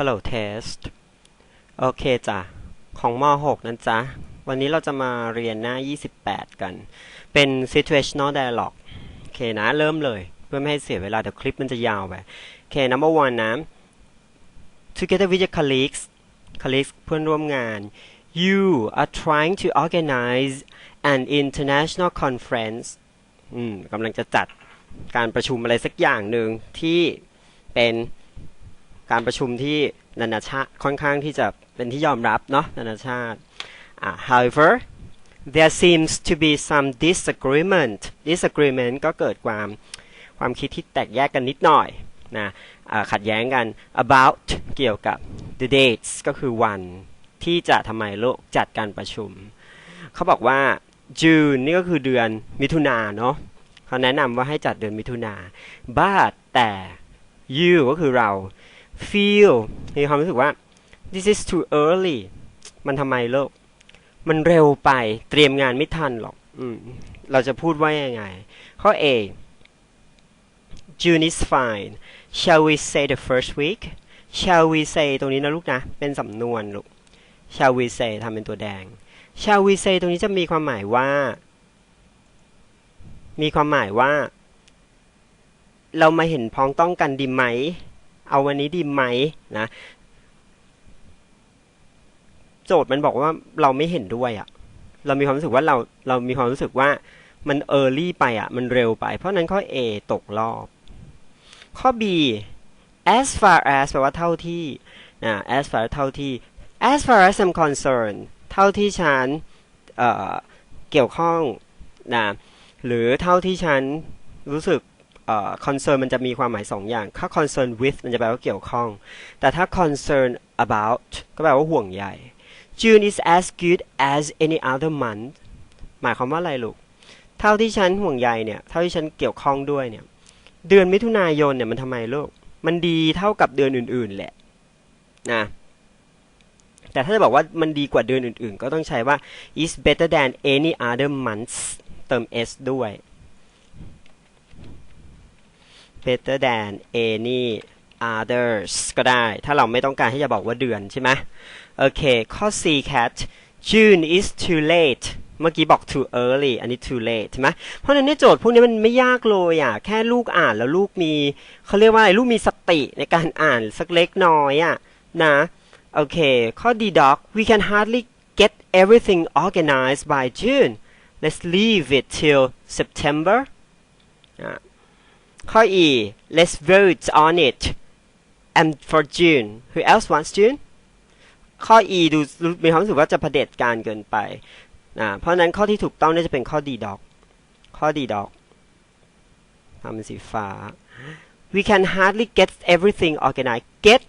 Hello Test โอเคจ้ะ ของม .6 นั้นจ๊ะวันนี้เราจะมาเรียนหน้า 28 กัน เป็น situational dialogue โอเคนะ เริ่มเลย เพื่อไม่ให้เสียเวลา เดี๋ยวคลิปมันจะยาวไป โอเค number one นะ together with your colleagues colleagues เพื่อนร่วมงาน you are trying to organize an international conference อืมกำลังจะจัดการประชุมอะไรสักอย่างหนึ่งที่เป็น การประชุมที่นานาชาติค่อนข้างที่จะเป็นที่ยอมรับเนาะนานาชาติ however there seems to be some disagreement disagreement ก็เกิดความความคิดที่แตกแยกกันนิดหน่อยนะขัดแย้งกัน about เกี่ยวกับ the dates ก็คือวันที่จะทำไมโลกจัดการประชุม เขาบอกว่า June นี่ก็คือเดือนมิถุนาเนาะเขาแนะนำว่าให้จัดเดือนมิถุนา but แต่ you ก็คือเรา feel มีความรู้สึกว่า this is too early มันทำไมโลก มันเร็วไป เตรียมงานไม่ทันหรอกอมเราจะพูดว่ายังไง ข้อ A June is fine shall we say the first week shall we say ตรงนี้นะลูกนะ เป็นสำนวนลูก shall we say ทำเป็นตัวแดง shall we say ตรงนี้จะมีความหมายว่า มีความหมายว่า เรามาเห็นพ้องต้องกันดีไหม เอาวันนี้ดีไหมนะโจทย์มันบอกว่าเราไม่เห็นด้วยอะ่ะ เรามีความรู้สึกว่าเราเรามีความรู้สึกว่ามันเออร์ลี่ไปอะ่ะ มันเร็วไป เพราะนั้นข้อ A ตกรอบ ข้อ B as far as แปลว่าเท่าที่นะ as far as เท่าที่ as far as I'm concerned เท่าที่ฉันเอ่อเกี่ยวข้องนะหรือเท่าที่ฉันรู้สึก concern มันจะมีความหมายสองอย่างถ้า concern with มันจะแปลว่าเกี่ยวข้อง แต่ถ้า concern about ก็แปลว่าห่วงใย June is as good as any other month หมายความว่าอะไรลูก เท่าที่ฉันห่วงใยเนี่ย เท่าที่ฉันเกี่ยวข้องด้วยเนี่ย เดือนมิถุนายนเนี่ยมันทำไมลูก มันดีเท่ากับเดือนอื่น ๆ แหละ นะ แต่ถ้าจะบอกว่ามันดีกว่าเดือนอื่น ๆ ก็ต้องใช้ว่า is better than any other months เติม s ด้วย better than any others ก็ได้ ถ้าเราไม่ต้องการที่จะบอกว่าเดือนใช่ไหมโอเค ข้อ C cat June is too late เมื่อกี้บอก too early อันนี้ too late ใช่ไหมเพราะฉะนั้นเนี่ยโจทย์พวกนี้มันไม่ยากเลยอะ แค่ลูกอ่านแล้วลูกมี เขาเรียกว่าอะไร ลูกมีสติในการอ่านสักเล็กน้อยอะนะ โอเค ข้อ D doc we can hardly get everything organized by June let's leave it till September ข้อ E let's vote on it and for June who else wants June ข้อ E ดูมีความรู้สึกว่าจะเผด็จการเกินไปนะเพราะนั้นข้อที่ถูกต้องน่าจะเป็นข้อ D doc ข้อ D doc ทำเป็นสีฟ้า we can hardly get everything organized get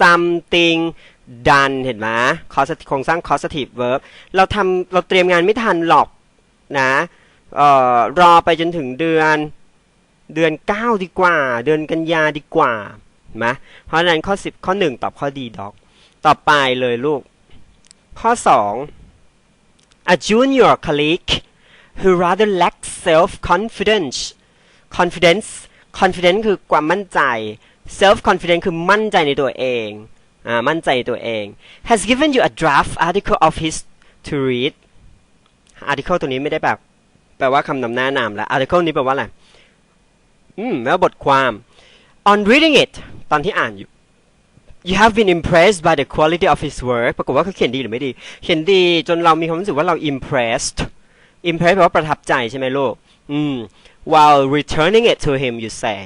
something done เห็นไหม causative โครงสร้าง causative verb เราทำเราเตรียมงานไม่ทันหรอกนะเอ่อรอไปจนถึงเดือน เดือน 9 ดีกว่า เดือนกันยาดีกว่าไหมเพราะฉะนั้นข้อ 10 ข้อ 1 ตอบข้อดีด็อกต่อไปเลยลูก ข้อ 2 a junior colleague who rather lacks self confidence confidence confidence คือความมั่นใจ self confidence คือมั่นใจในตัวเองอ่ามั่นใจตัวเอง has given you a draft article of his to read article ตัวนี้ไม่ได้แบบแปลว่าคำนำหน้านามแล้ว article นี้แปลว่าอะไร อืมแล้วบทความ on reading it ตอนที่อ่านอยู่ you have been impressed by the quality of his work ปรากฏว่าเขาเขียนดีหรือไม่ดี เขียนดีจนเรามีความรู้สึกว่าเรา impressed impressed แปลว่าประทับใจใช่ไหมลูกอืม while returning it to him you say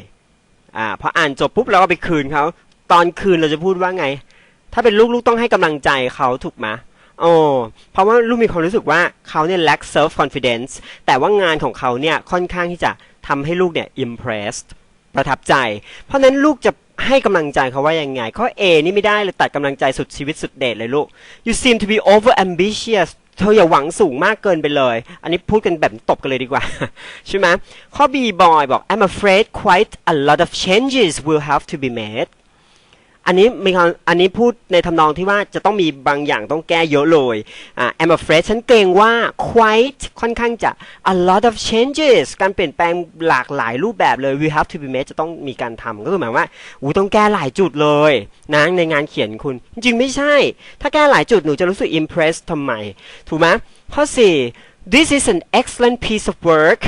อ่าพออ่านจบปุ๊บเราก็ไปคืนเขา ตอนคืนเราจะพูดว่าไง ถ้าเป็นลูกลูกต้องให้กำลังใจเขาถูกไหมโอ้เพราะว่าลูกมีความรู้สึกว่าเขาเนี่ย lack self confidence แต่ว่างานของเขาเนี่ยค่อนข้างที่จะ ทำให้ลูกเนี่ย impressed ประทับใจ เพราะนั้นลูกจะให้กำลังใจเขาว่ายังไง ข้อ A นี่ไม่ได้เลยตัดกำลังใจสุดชีวิตสุดเดชเลยลูก you seem to be over ambitious เธออย่าหวังสูงมากเกินไปเลย อันนี้พูดกันแบบตบกันเลยดีกว่า ใช่ไหมข้อ B บอยบอก I'm afraid quite a lot of changes will have to be made อันนี้มีความอันนี้พูดในทำนองที่ว่าจะต้องมีบางอย่างต้องแก้เยอะเลยอ่า I'm afraid ฉันเกรงว่า quite ค่อนข้างจะ a lot of changes การเปลี่ยนแปลงหลากหลายรูปแบบเลย we have to be made จะต้องมีการทำก็คือหมายว่าอูต้องแก้หลายจุดเลยนะในงานเขียนคุณ จริงไม่ใช่ ถ้าแก้หลายจุดหนูจะรู้สึก impress ทำไม ถูกไหมข้อ 4 this is an excellent piece of work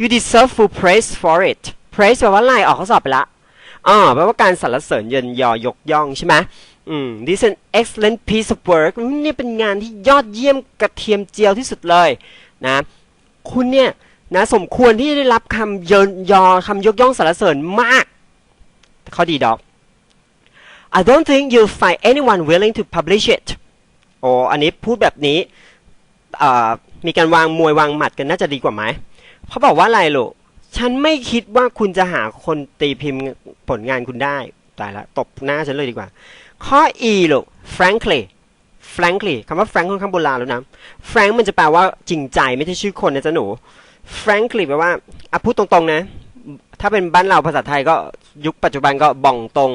you deserve full praise for it praise แปลว่าอะไรออกข้อสอบไปละ อ่าแปลว่าการสรรเสริญเยินยอยกย่องใช่ไหมอืม this is an excellent piece of work นี่เป็นงานที่ยอดเยี่ยมกระเทียมเจียวที่สุดเลยนะ คุณเนี่ยนะสมควรที่จะได้รับคำเยินยอคำยกย่องสรรเสริญมาก ข้อดีดอก I don't think you'll find anyone willing to publish it โอ้อันนี้พูดแบบนี้อ่ามีการวางมวยวางหมัดกันน่าจะดีกว่าไหมเขาบอกว่าอะไรลูก ฉันไม่คิดว่าคุณจะหาคนตีพิมพ์ผลงานคุณได้ ตายละ ตบหน้าฉันเลยดีกว่า ข้อ e ลูก frankly frankly คำว่า frank ค่อนข้างโบราณแล้วนะ frank มันจะแปลว่าจริงใจไม่ใช่ชื่อคนนะจ๊ะหนู frankly แปลว่าอะพูดตรงๆนะ ถ้าเป็นบ้านเราภาษาไทยก็ยุคปัจจุบันก็บ่องตรง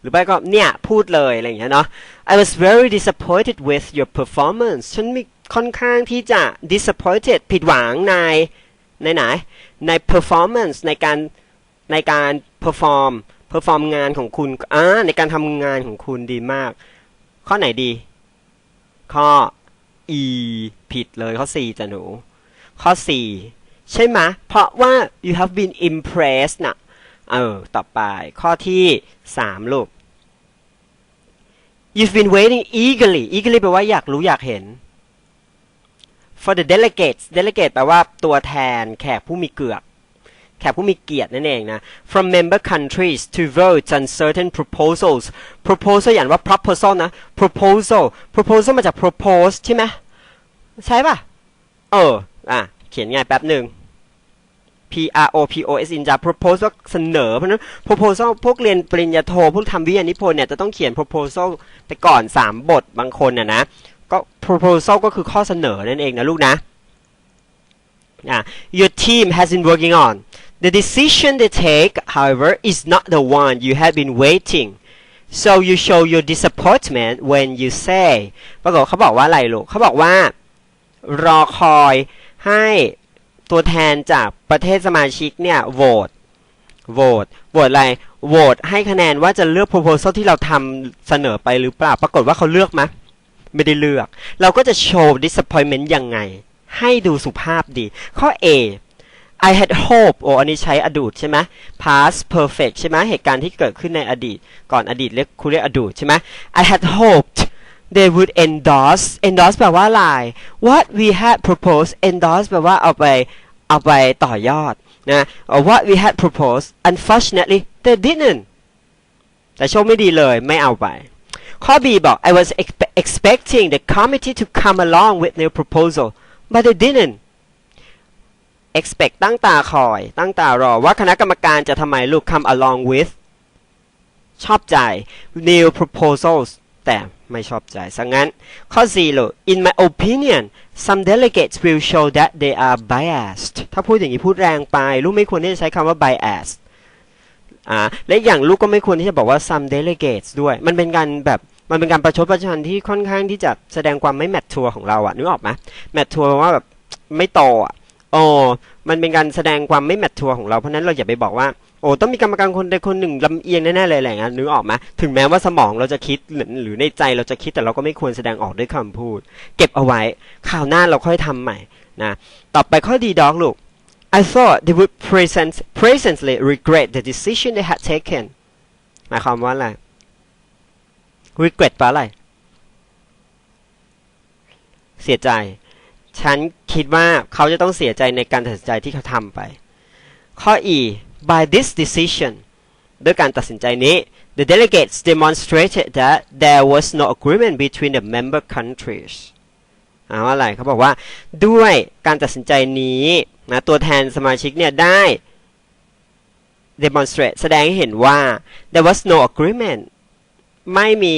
หรือไม่ก็เนี่ยพูดเลยอะไรอย่างเงี้ยเนาะ I was very disappointed with your performance ฉันมีค่อนข้างที่จะ disappointed ผิดหวังใน ในไหนใน performance ในการในการ perform perform งานของคุณอ่าในการทำงานของคุณดีมาก ข้อไหนดี ข้อ e ผิดเลยข้อ 4จ้ะหนู ข้อ 4 ใช่ไหมเพราะว่า you have been impressed นะเออ ต่อไปข้อที่ 3 ลูก you've been waiting eagerly eagerly แปลว่าอยากรู้อยากเห็น for the delegates delegate แปลว่าตัวแทนแขกผู้มีเกือกแขกผู้มีเกียรตินั่นเองนะ from member countries to vote on certain proposals proposal อย่างว่า proposal นะ proposal proposal มาจาก propose ใช่ไหมใช่ป่ะ เออ อะ เขียนไงแป๊บหนึ่ง P R O P O S อินจา propose ว่าเสนอ เพราะนั้น proposal พวกเรียนปริญญาโท พวกทำวิทยานิพนธ์เนี่ยจะต้องเขียน proposal ไปก่อน 3 บทบางคนน่ะนะ proposal ก็คือข้อเสนอนั่นเองนะลูกนะอะ your team has been working on the decision they take however is not the one you have been waiting so you show your disappointment when you say ปรากฏเขาบอกว่าอะไรลูกเขาบอกว่า รอคอยให้ตัวแทนจากประเทศสมาชิกเนี่ยโหวตโหวตโหวตอะไรโหวตให้คะแนนว่าจะเลือก proposal ที่เราทำเสนอไปหรือเปล่า ปรากฏว่าเขาเลือกไหม ไม่ได้เลือก เราก็จะโชว์ disappointment ยังไง ให้ดูสุภาพดี ข้อ A I had hope โอ้อันนี้ใช้อดีตใช่ไหม past perfect ใช่ไหมเหตุการณ์ที่เกิดขึ้นในอดีต ก่อนอดีตเรียกคุณเรียกอดีตใช่ไหม I had hoped they would endorse endorse แปลว่าอะไร what we had proposed endorse แปลว่าเอาไปเอาไปต่อยอดนะ what we had proposed unfortunately they didn't แต่โชคไม่ดีเลยไม่เอาไป ข้อ B บอก I was expecting the committee to come along with their proposal but they didn't expect ตั้งตาคอย ตั้งตารอว่าคณะกรรมการจะทำไมลูก come along with ชอบใจ new proposals แต่ไม่ชอบใจซะงั้น ข้อ4ลูก in my opinion some delegates will show that they are biased ถ้าพูดอย่างนี้พูดแรงไป ลูกไม่ควรที่จะใช้คำว่า biased อ่าและอย่างลูกก็ไม่ควรที่จะบอกว่า some delegates ด้วย มันเป็นการแบบมันเป็นการประชดประชันที่ค่อนข้างที่จะแสดงความไม่แมททัวร์ของเราอะนึกออกไหมแมททัวร์ว่าแบบไม่โตอะโอ้มันเป็นการแสดงความไม่แมททัวร์ของเราเพราะนั้นเราอย่าไปบอกว่าโอ้ต้องมีกรรมการคนใดคนหนึ่งลำเอียงแน่ๆเลยอะไรอย่างเงี้ยนึกออกไหมถึงแม้ว่าสมองเราจะคิดหรือในใจเราจะคิดแต่เราก็ไม่ควรแสดงออกด้วยคำพูด เก็บเอาไว้ข่าวหน้าเราค่อยทำใหม่นะต่อไปข้อดีดอกลูก I thought they would present presently regret the decision they had taken หมายความว่าอะไร regret แปลอะไร เสียใจ ฉันคิดว่าเขาจะต้องเสียใจในการตัดสินใจที่เขาทำไป ข้อ E by this decision ด้วยการตัดสินใจนี้ the delegates demonstrated that there was no agreement between the member countries เอาอะไรเขาบอกว่าด้วยการตัดสินใจนี้นะตัวแทนสมาชิกเนี่ยได้ demonstrate แสดงให้เห็นว่า there was no agreement ไม่มี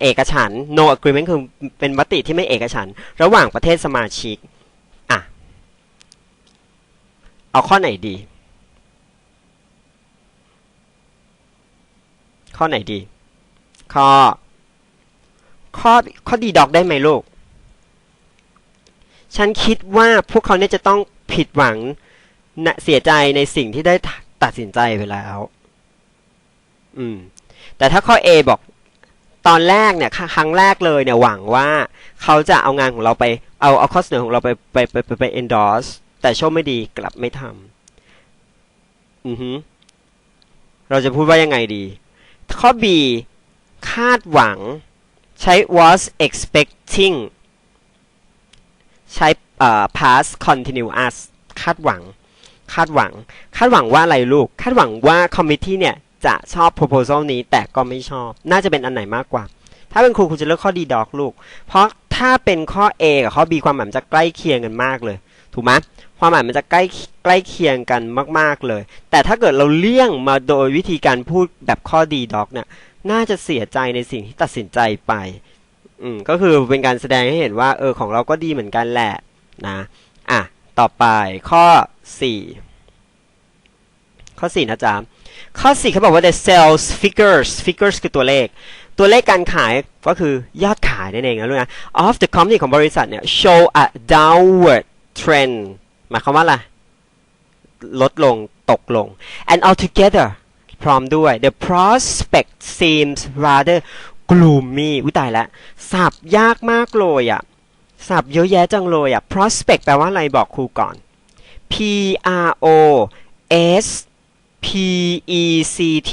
เอกฉัน no agreement คือเป็นมติที่ไม่เอกฉัน ระหว่างประเทศสมาชิก อะ เอาข้อไหนดี ข้อไหนดี ข้อ ข้อข้อดีดอกได้ไหมลูก ฉันคิดว่าพวกเขาเนี่ยจะต้องผิดหวังนะเสียใจในสิ่งที่ได้ตัดสินใจไปแล้ว อืม แต่ถ้าข้อ A บอกตอนแรกเนี่ยคครั้งแรกเลยเนี่ยหวังว่าเขาจะเอางานของเราไปเอาเอาข้อเสนอของเราไปไปไปไปไป endorse แต่โชคไม่ดีกลับไม่ทำอือฮึเราจะพูดว่ายังไงดี ข้อ B คาดหวัง ใช้ was expecting ใช้ past continuous คาดหวัง คาดหวัง คาดหวังว่าอะไรลูก คาดหวังว่า committee เนี่ยจะชอบ proposal นี้แต่ก็ไม่ชอบ น่าจะเป็นอันไหนมากกว่า ถ้าเป็นครูคุณจะเลือกข้อ D ดอกลูก เพราะถ้าเป็นข้อ A กับข้อ B ความหมายจะใกล้เคียงกันมากเลย ถูกไหมความหมายมันจะใกล้ใกล้เคียงกันมาก ๆเลย แต่ถ้าเกิดเราเลี่ยงมาโดยวิธีการพูดแบบข้อ D ดอกเนี่ย น่าจะเสียใจในสิ่งที่ตัดสินใจไป อืมก็คือเป็นการแสดงให้เห็นว่า เออของเราก็ดีเหมือนกันแหละนะอะต่อไปข้อ 4 ข้อ 4 นะจ๊ะ ข้อ 4เขาบอกว่า the sales figures figures คือตัวเลข ตัวเลขการขายก็คือยอดขายนั่นเองนะลูกนะ of the company ของบริษัทเนี่ย show a downward trend หมายความว่าอะไรลดลงตกลง and altogether พร้อมด้วย the prospect seems rather gloomy อุ้ยตายแล้วสับยากมากเลยอะสับเยอะแยะจังเลยอะ prospect แปลว่าอะไรบอกครูก่อน P R O S P E C T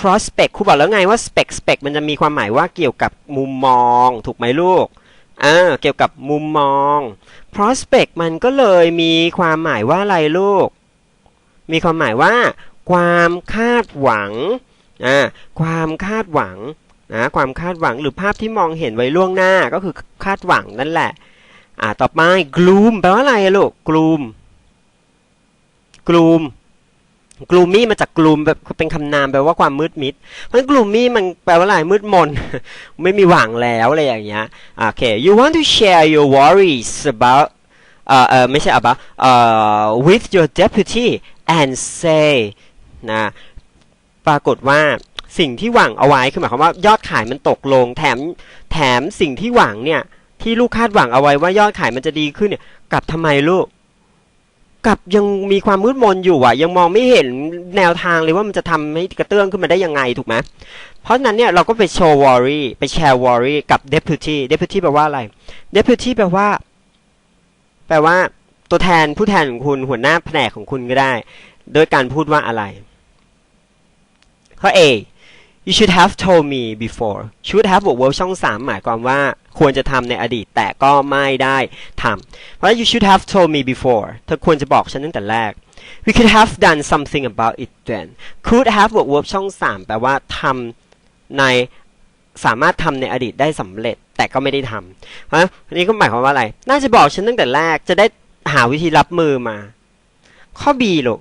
prospect ครูบอกแล้วไงว่า spec spec มันจะมีความหมายว่าเกี่ยวกับมุมมอง ถูกไหมลูกอ่าเกี่ยวกับมุมมอง prospect มันก็เลยมีความหมายว่าอะไรลูก มีความหมายว่า ความคาดหวังอ่าความคาดหวังนะความคาดหวังหรือภาพที่มองเห็นไว้ล่วงหน้าก็คือคาดหวังนั่นแหละอ่าต่อไป gloom แปลว่าอะไรลูก gloom gloom gloomy มาจาก gloom แบบเป็นคำนามแปลว่าความมืดมิด เพราะฉะนั้น gloomy มันแปลว่าอะไรมืดมน ไม่มีหวังแล้วอะไรอย่างเงี้ยโอเค you want to share your worries about เอ่อเอ่อไม่ใช่ about เอ่อ with your deputy and say นะปรากฏว่าสิ่งที่หวังเอาไว้คือหมายความว่ายอดขายมันตกลง แถมแถมสิ่งที่หวังเนี่ยที่ลูกคาดหวังเอาไว้ว่ายอดขายมันจะดีขึ้นเนี่ยกลับทำไมลูกกลับยังมีความมืดมนอยู่อะ ยังมองไม่เห็นแนวทางเลยว่ามันจะทำให้กระเตื้องขึ้นมาได้ยังไงถูกไหมเพราะฉะนั้นเนี่ยเราก็ไปโชว์วอรี่ไปแชร์วอรี่กับเด deputy deputy แปลว่าอะไรเด deputy แปลว่า แปลว่า ตัวแทนผู้แทนของคุณหัวหน้าแผนกของคุณก็ได้ โดยการพูดว่าอะไร ข้อ A you should have told me before should have บวก verb ช่อง 3 หมายความว่าควรจะทำในอดีตแต่ก็ไม่ได้ทำเพราะ you should have told me before เธอควรจะบอกฉันตั้งแต่แรก we could have done something about it then could have บวก verb ช่อง 3 แปลว่าทำในสามารถทำในอดีตได้สำเร็จแต่ก็ไม่ได้ทำเพราะอันนี้ก็หมายความว่าอะไร น่าจะบอกฉันตั้งแต่แรกจะได้หาวิธีรับมือมา ข้อ B ลูก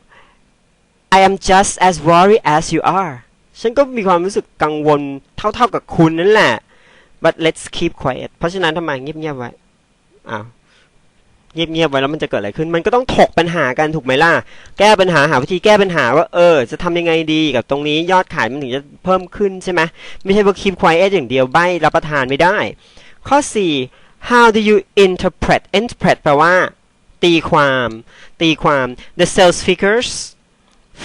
I am just as worried as you are ฉันก็มีความรู้สึกกังวลเท่าๆกับคุณนั่นแหละ but let's keep quiet เพราะฉะนั้นทำไมเงียบๆไว้ อ้าว เงียบๆไว้แล้วมันจะเกิดอะไรขึ้น มันก็ต้องถกปัญหากันถูกไหมล่ะ แก้ปัญหาหาวิธีแก้ปัญหาว่าเออ จะทำยังไงดีกับตรงนี้ยอดขายมันถึงจะเพิ่มขึ้นใช่ไหมไม่ใช่ว่า keep quiet อย่างเดียวใบรับประทานไม่ได้ ข้อ 4 how do you interpret interpret แปลว่า ตีความ ตีความ the sales figures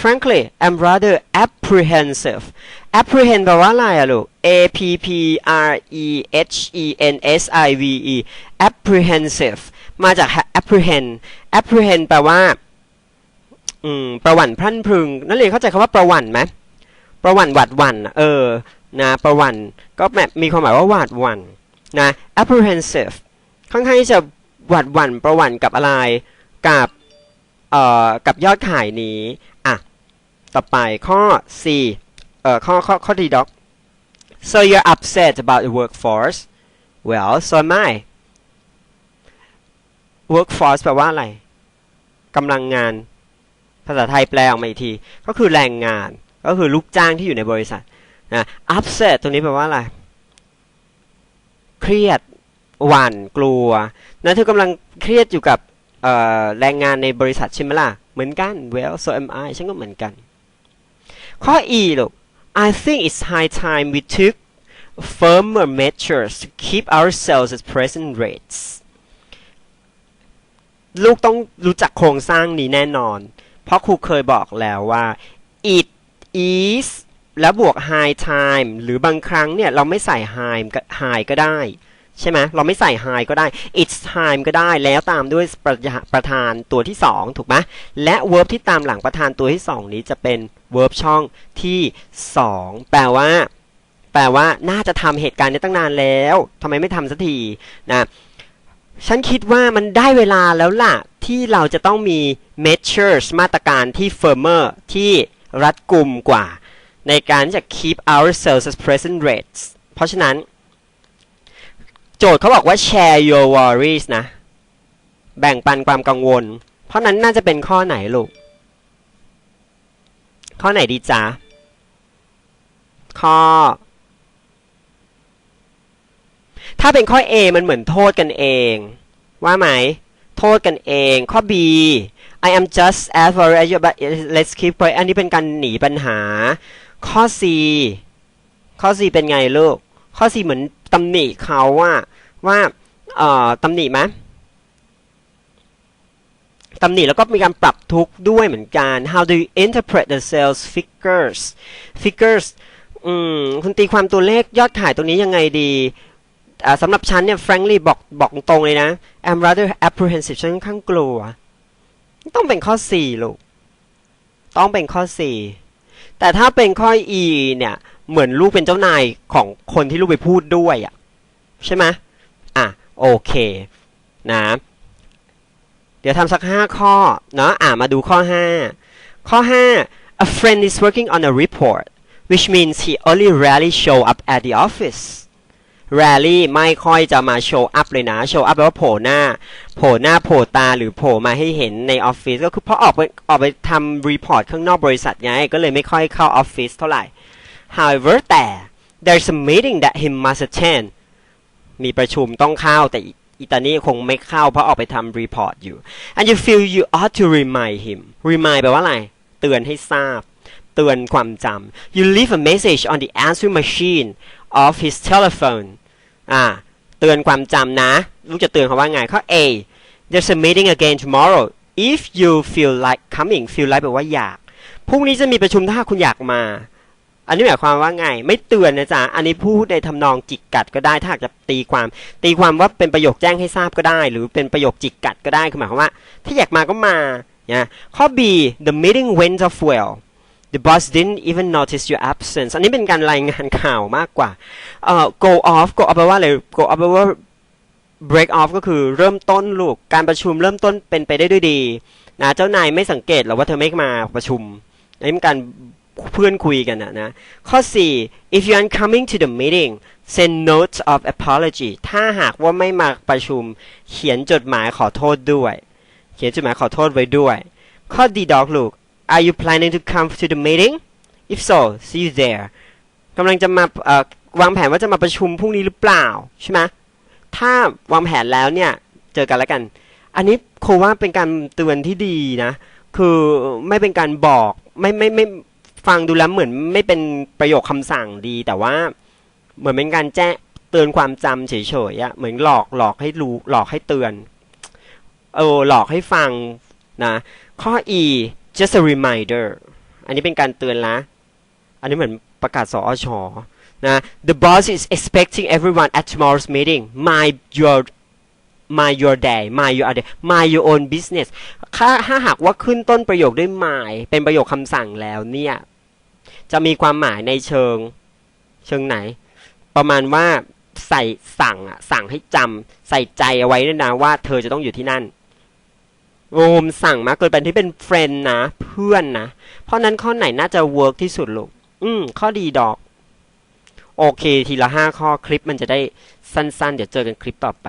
frankly I'm rather apprehensive apprehend แปลว่าอะไรอะลูก a p p r e h e n s i v e apprehensive มาจาก apprehend apprehend แปลว่าอืมประวั่นพรั่นพรึง นักเรียนเข้าใจคำว่าประวั่นไหมประวั่นหวาดหวั่นเออนะประวั่นก็แบบมีความหมายว่าหวาดหวั่นนะ apprehensive ค่อนข้างที่จะหวาดหวั่นประวั่นกับอะไรกับ เอ่อกับยอดขายนี้อะต่อไปข้อ4เอ่อข้อข้อข้อดีด็อก so you're upset about the workforce well so am I workforce แปลว่าอะไรกำลังงาน ภาษาไทยแปลออกมาอีกที ก็คือแรงงาน ก็คือลูกจ้างที่อยู่ในบริษัทนะ upset ตัวนี้แปลว่าอะไร เครียด หวั่น กลัว นะเธอกำลังเครียดอยู่กับ แรงงานในบริษัทใช่ไหมล่ะ เหมือนกัน well so am I ฉันก็เหมือนกัน ข้อ e ลูก I think it's high time we took firmer measures to keep ourselves at present rates ลูกต้องรู้จักโครงสร้างนี้แน่นอน เพราะครูเคยบอกแล้วว่า it is แล้วบวก high time หรือบางครั้งเนี่ย เราไม่ใส่ high high ก็ได้ ใช่ไหมเราไม่ใส่ high ก็ได้ it's time ก็ได้แล้วตามด้วยประประธานตัวที่ 2 ถูกไหมและ verb ที่ตามหลังประธานตัวที่ 2 นี้จะเป็น verb ช่องที่ 2 แปลว่า แปลว่าน่าจะทำเหตุการณ์นี้ตั้งนานแล้วทำไมไม่ทำสักทีนะฉันคิดว่ามันได้เวลาแล้วล่ะ ที่เราจะต้องมี measures มาตรการที่ firmer ที่รัดกุมกว่า ในการจะ keep ourselves at present rates เพราะฉะนั้น โจทย์เขาบอกว่า share your worries นะ แบ่งปันความกังวล เพราะนั้นน่าจะเป็นข้อไหนลูก ข้อไหนดีจ๊ะ ข้อ ถ้าเป็นข้อ A มันเหมือนโทษกันเอง ว่าไหม โทษกันเอง ข้อ B I am just as worried as you but let's keep quiet อันนี้เป็นการหนีปัญหา ข้อ C ข้อ C เป็นไงลูก ข้อ C เหมือนตำหนิเขาว่า ว่าเอ่อตำหนิไหมตำหนิแล้วก็มีการปรับทุกข์ด้วยเหมือนกัน How do you interpret the sales figures figures อืมคุณตีความตัวเลขยอดขายตรงนี้ยังไงดีสำหรับฉันเนี่ย frankly บอกบอกตรงเลยนะ I'm rather apprehensive ฉันข้างกลัว ต้องเป็นข้อ 4 ลูก ต้องเป็นข้อ 4 แต่ถ้าเป็นข้อ E เนี่ย เหมือนลูกเป็นเจ้านายของคนที่ลูกไปพูดด้วยอะใช่ไหม โอเคนะเดี๋ยวทำสัก 5 ข้อเนาะอะมาดูข้อ 5 ข้อ 5 a friend is working on a report which means he only rarely show up at the office rarely ไม่ค่อยจะมาโชว์อัพเลยนะโชว์อัพแปลว่าโผล่หน้า โผล่หน้าโผล่ตาหรือโผล่มาให้เห็นในออฟฟิศก็คือเพราะออกไปออกไปทำรีพอร์ตข้างนอกบริษัทไง ก็เลยไม่ค่อยเข้าออฟฟิศเท่าไหร่ however แต่ there's a meeting that he must attend มีประชุมต้องเข้าแต่อิตานี่คงไม่เข้าเพราะออกไปทำรีพอร์ตอยู่ and you feel you ought to remind him remind แปลว่าอะไร เตือนให้ทราบ เตือนความจำ you leave a message on the answering machine of his telephone อ่า เตือนความจำนะ ลูกจะเตือนเขาว่าไงข้อ A there's a meeting again tomorrow if you feel like coming feel like แปลว่าอยาก พรุ่งนี้จะมีประชุมถ้าคุณอยากมา อันนี้หมายความว่าไง ไม่เตือนนะจ๊ะ อันนี้พูดในทำนองจิกกัดก็ได้ถ้าหากจะตีความ ตีความว่าเป็นประโยคแจ้งให้ทราบก็ได้ หรือเป็นประโยคจิกกัดก็ได้คือหมายความว่า ถ้าอยากมาก็มานะข้อ B the meeting went off well the boss didn't even notice your absence อันนี้เป็นการรายงานข่าวมากกว่าเอ่อ go off go off แปลว่าอะไร go off แปลว่า break off ก็คือเริ่มต้นลูก การประชุมเริ่มต้นเป็นไปได้ด้วยดีนะเจ้านายไม่สังเกตหรอกว่าเธอไม่มาประชุมอันนี้เป็นการ เพื่อนคุยกันนะนะ ข้อ 4 if you are coming to the meeting send notes of apology ถ้าหากว่าไม่มาประชุม เขียนจดหมายขอโทษด้วย เขียนจดหมายขอโทษไว้ด้วย ข้อ D dog ลูก Are you planning to come to the meeting? If so, see you there. กำลังจะมาวางแผนว่าจะมาประชุมพรุ่งนี้หรือเปล่าใช่ไหมถ้าวางแผนแล้วเนี่ย เจอกันแล้วกัน อันนี้คว่าเป็นการเตือนที่ดีนะ คือไม่เป็นการบอกไม่ไม่ไม่ ฟังดูแล้วเหมือนไม่เป็นประโยคคำสั่งดี แต่ว่าเหมือนเป็นการแจ้งเตือนความจำเฉยๆอะเหมือนหลอกหลอกให้รู้หลอกให้เตือนเออหลอกให้ฟังนะข้อ E just a reminder อันนี้เป็นการเตือนละอันนี้เหมือนประกาศสอชอนะ the boss is expecting everyone at tomorrow's meeting mind your mind your day mind your day mind your own business ถ้าถ้าหากว่าขึ้นต้นประโยคด้วย mind เป็นประโยคคำสั่งแล้วเนี่ย จะมีความหมายในเชิง เชิงไหน ประมาณว่าใส่สั่งอะสั่งให้จำใส่ใจเอาไว้ด้วยนะว่า เธอจะต้องอยู่ที่นั่นโอมสั่งมาเกินไปที่เป็นเฟรนนะ เพื่อนนะ เพราะนั้นข้อไหนน่าจะเวิร์กที่สุดลูกอืม ข้อดีดอก โอเค ทีละห้าข้อคลิปมันจะได้สั้น ๆ เดี๋ยวเจอกันคลิปต่อไป